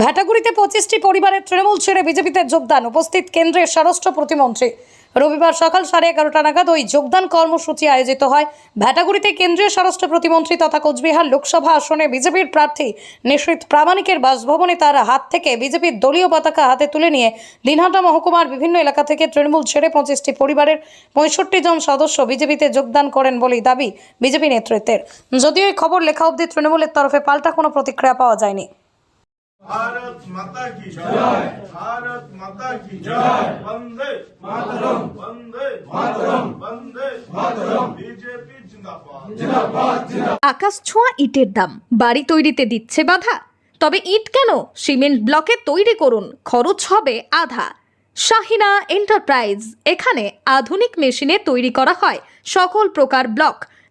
ভ্যাটাগুড়িতে পঁচিশটি পরিবারের তৃণমূল ছেড়ে বিজেপিতে যোগদান। উপস্থিত কেন্দ্রের স্বরাষ্ট্র প্রতিমন্ত্রী। রবিবার সকাল সাড়ে এগারোটা নাগাদ ওই যোগদান কর্মসূচি আয়োজিত হয়। ভ্যাটাগুড়িতে কেন্দ্রীয় স্বরাষ্ট্র প্রতিমন্ত্রী তথা কোচবিহার লোকসভা আসনে বিজেপির প্রার্থী নিশ্চিত প্রামাণিকের বাসভবনে তার হাত থেকে বিজেপির দলীয় পতাকা হাতে তুলে নিয়ে দিনহাটা মহকুমার বিভিন্ন এলাকা থেকে তৃণমূল ছেড়ে পঁচিশটি পরিবারের পঁয়ষট্টি জন সদস্য বিজেপিতে যোগদান করেন বলেই দাবি বিজেপি নেতৃত্বের। যদিও এই খবর লেখা অবধি তৃণমূলের তরফে পাল্টা কোনো প্রতিক্রিয়া পাওয়া যায়নি। भारत माता की जय भारत माता की जय वंदे मातरम वंदे मातरम वंदे मातरम बीजेपी जिंदाबाद আকাশ ছোঁয়া ইটের দাম বাড়ি তৈরিতে দিচ্ছে বাধা তবে ইট কেন সিমেন্ট ব্লকে তৈরি করুন খরচ হবে আধা শাহিনা এন্টারপ্রাইজ এখানে আধুনিক মেশিনে তৈরি করা হয় সকল প্রকার ব্লক